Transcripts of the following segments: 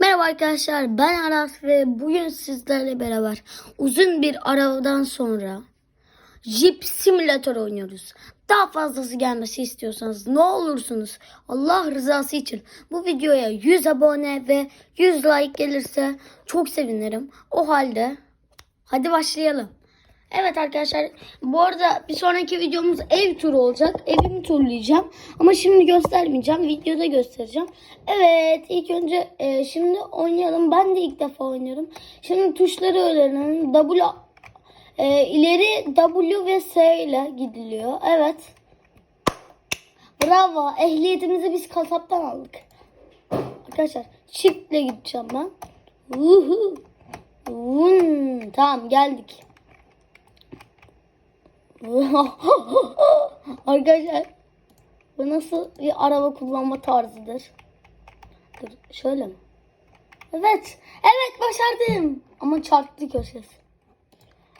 Merhaba arkadaşlar ben Aras ve bugün sizlerle beraber uzun bir aradan sonra Jeep Simulator oynuyoruz. Daha fazlası gelmesi istiyorsanız ne olursunuz Allah rızası için bu videoya 100 abone ve 100 like gelirse çok sevinirim. O halde hadi başlayalım. Evet arkadaşlar bu arada bir sonraki videomuz ev turu olacak. Evimi turlayacağım. Ama şimdi göstermeyeceğim. Videoda göstereceğim. Evet ilk önce e, şimdi oynayalım. Ben de ilk defa oynuyorum. Şimdi tuşları öğrenelim. W e, ileri W ve S ile gidiliyor. Evet. Bravo. Ehliyetimizi biz kasaptan aldık. Arkadaşlar çiftle gideceğim ben. Uhu. Vun. Tamam geldik. Arkadaşlar bu nasıl bir araba kullanma tarzıdır? Dur şöyle mi? Evet. Evet başardım. Ama çarptı köşesi.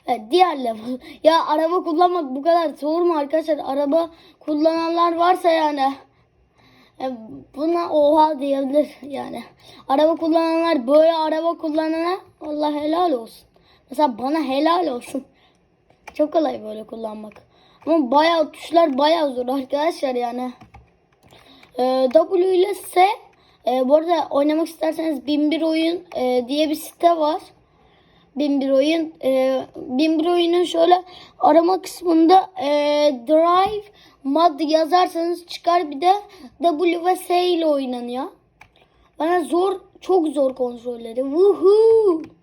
Evet diğer level. Ya araba kullanmak bu kadar zor mu arkadaşlar? Araba kullananlar varsa yani e, buna oha diyebilir yani. Araba kullananlar böyle araba kullanana Allah helal olsun. Mesela bana helal olsun. Çok kolay böyle kullanmak. Ama bayağı tuşlar bayağı zor arkadaşlar yani. Ee, W ile S e, bu arada oynamak isterseniz 1001 oyun e, diye bir site var. 1001 oyun. E, 1001 oyunun şöyle arama kısmında e, Drive mod yazarsanız çıkar bir de W ve S ile oynanıyor. Bana zor çok zor kontrolleri. Woohoo!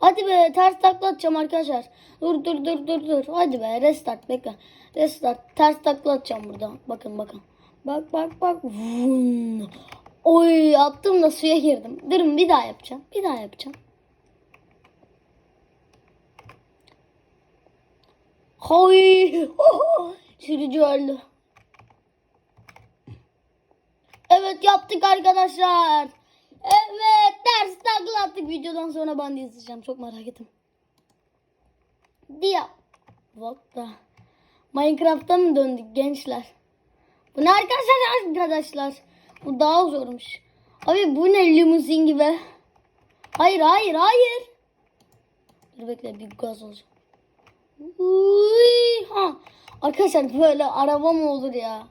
Hadi be ters takla arkadaşlar. Dur dur dur dur dur. Hadi be restart bekle. Restart ters takla atacağım burada. Bakın bakın. Bak bak bak. Vun. Oy attım da suya girdim. Durun bir daha yapacağım. Bir daha yapacağım. Hay. Sürücü öldü. Evet yaptık arkadaşlar. Evet ders takla attık videodan sonra ben de izleyeceğim. Çok merak ettim. Dia. What the? Minecraft'a mı döndük gençler? Bu ne arkadaşlar arkadaşlar? Bu daha zormuş. Abi bu ne limuzin gibi? Hayır hayır hayır. Dur bekle bir gaz olacak. Uy, ha. Arkadaşlar böyle araba mı olur ya?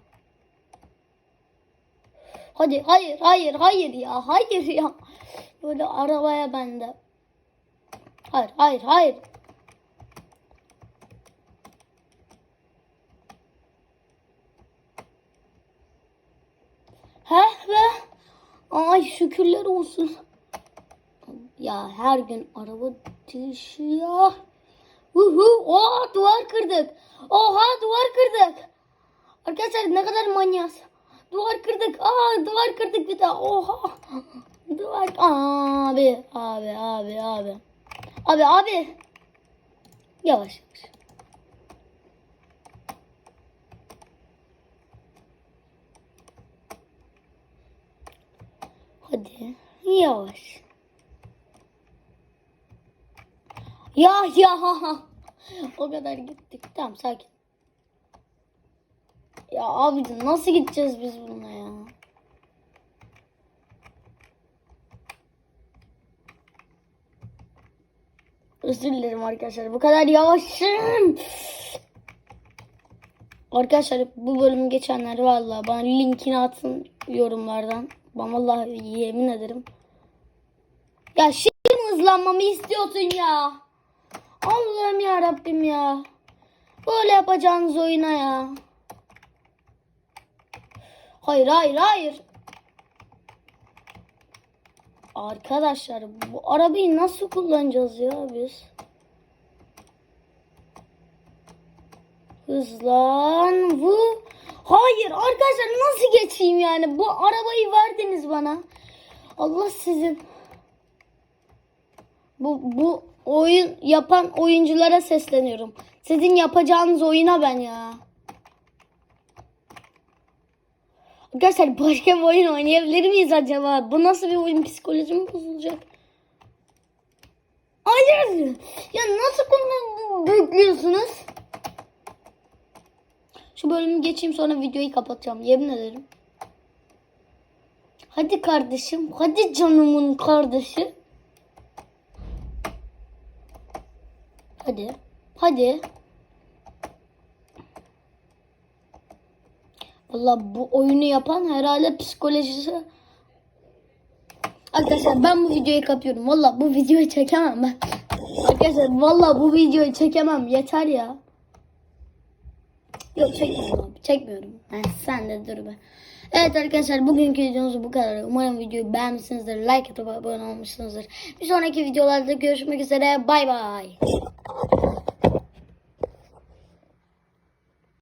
Hadi hayır hayır hayır ya hayır ya. Böyle arabaya bende. Hayır hayır hayır. Heh be. Ay şükürler olsun. Ya her gün araba düşüyor. Uhu, oha duvar kırdık. Oha duvar kırdık. Arkadaşlar ne kadar manyas. Duvar kırdık. Aa duvar kırdık bir daha. Oha. Duvar. Abi abi abi abi. Abi abi. Yavaş yavaş. Hadi yavaş. Ya ya. O kadar gittik. Tamam sakin. Ya abi nasıl gideceğiz biz bununla ya? Özür dilerim arkadaşlar. Bu kadar yavaşım. Arkadaşlar bu bölümü geçenler vallahi bana linkini atın yorumlardan. Ben vallahi yemin ederim. Ya şimdi hızlanmamı istiyorsun ya? Allah'ım ya Rabbim ya. Böyle yapacağınız oyuna ya. Hayır hayır hayır. Arkadaşlar bu arabayı nasıl kullanacağız ya biz? Hızlan bu. Hayır arkadaşlar nasıl geçeyim yani? Bu arabayı verdiniz bana. Allah sizin. Bu bu oyun yapan oyunculara sesleniyorum. Sizin yapacağınız oyuna ben ya. Arkadaşlar başka bir oyun oynayabilir miyiz acaba? Bu nasıl bir oyun psikolojim bozulacak? Hayır. Ya nasıl bunu bekliyorsunuz? Şu bölümü geçeyim sonra videoyu kapatacağım. Yemin ederim. Hadi kardeşim. Hadi canımın kardeşi. Hadi. Hadi. Valla bu oyunu yapan herhalde psikolojisi Arkadaşlar ben bu videoyu kapıyorum. Valla bu videoyu çekemem ben. Arkadaşlar valla bu videoyu çekemem. Yeter ya. Yok çekmiyorum abi. Çekmiyorum. Heh, sen de dur be. Evet arkadaşlar bugünkü videomuz bu kadar. Umarım videoyu beğenmişsinizdir. Like atıp abone olmuşsunuzdur. Bir sonraki videolarda görüşmek üzere. Bay bay.